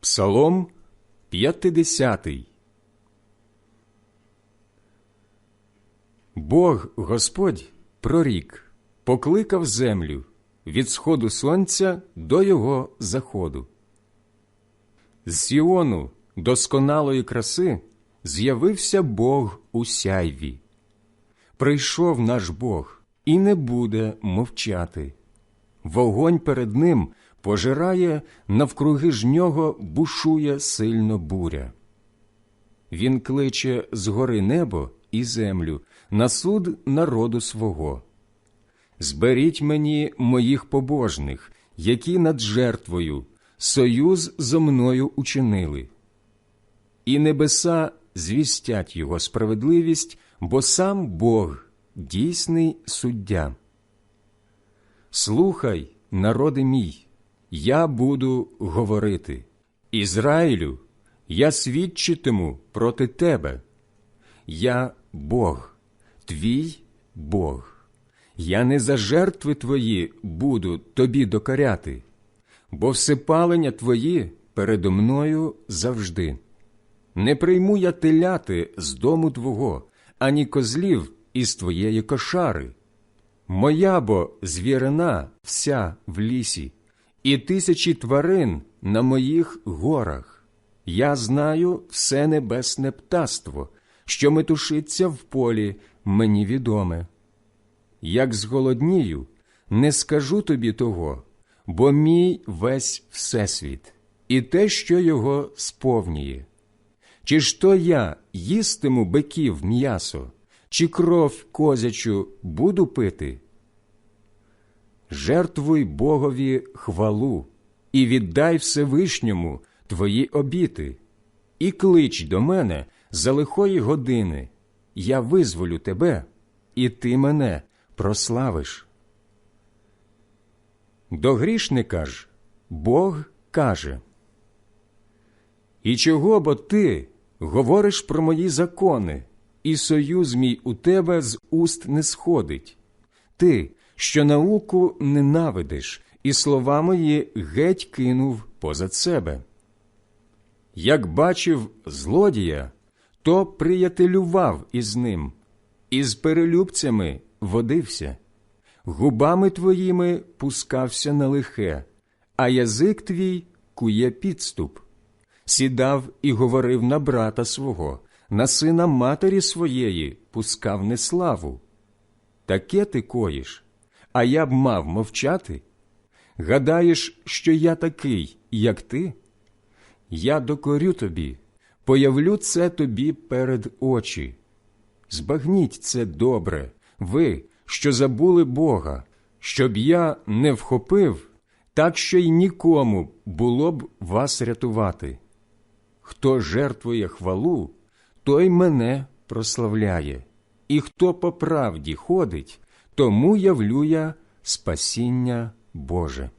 Псалом 50 Бог Господь прорік, покликав землю від сходу сонця до його заходу. З Сіону досконалої краси з'явився Бог у сяйві. Прийшов наш Бог і не буде мовчати. Вогонь перед ним пожирає, навкруги ж нього бушує сильно буря. Він кличе з гори небо і землю на суд народу свого. Зберіть мені моїх побожних, які над жертвою союз зо мною учинили. І небеса звістять його справедливість, бо сам Бог дійсний суддя. Слухай, народи мій, я буду говорити. Ізраїлю, я свідчитиму проти тебе. Я Бог, твій Бог. Я не за жертви твої буду тобі докоряти, бо всепалення твої передо мною завжди. Не прийму я теляти з дому твого, ані козлів із твоєї кошари. Моя бо звірина вся в лісі, і тисячі тварин на моїх горах. Я знаю все небесне птаство, що метушиться в полі, мені відоме. Як зголоднію, не скажу тобі того, бо мій весь всесвіт, і те, що його сповнює. Чи ж то я їстиму биків м'ясо, чи кров козячу буду пити? Жертвуй Богові хвалу і віддай Всевишньому твої обіти, і клич до мене за лихої години. Я визволю тебе, і ти мене прославиш. До грішника ж Бог каже. І чого бо ти говориш про мої закони, і союз мій у тебе з уст не сходить? Ти, що науку ненавидиш, і слова мої геть кинув позад себе. Як бачив злодія, то приятелював із ним, і з перелюбцями водився, губами твоїми пускався на лихе, а язик твій кує підступ, сідав і говорив на брата свого, на сина матері своєї пускав неславу. Таке ти коїш, а я б мав мовчати? Гадаєш, що я такий, як ти? Я докорю тобі, появлю це тобі перед очі. Збагніть це добре, ви, що забули Бога, щоб я не вхопив, так що й нікому було б вас рятувати. Хто жертвує хвалу, той мене прославляє, і хто по правді ходить, тому явлю я спасіння Боже.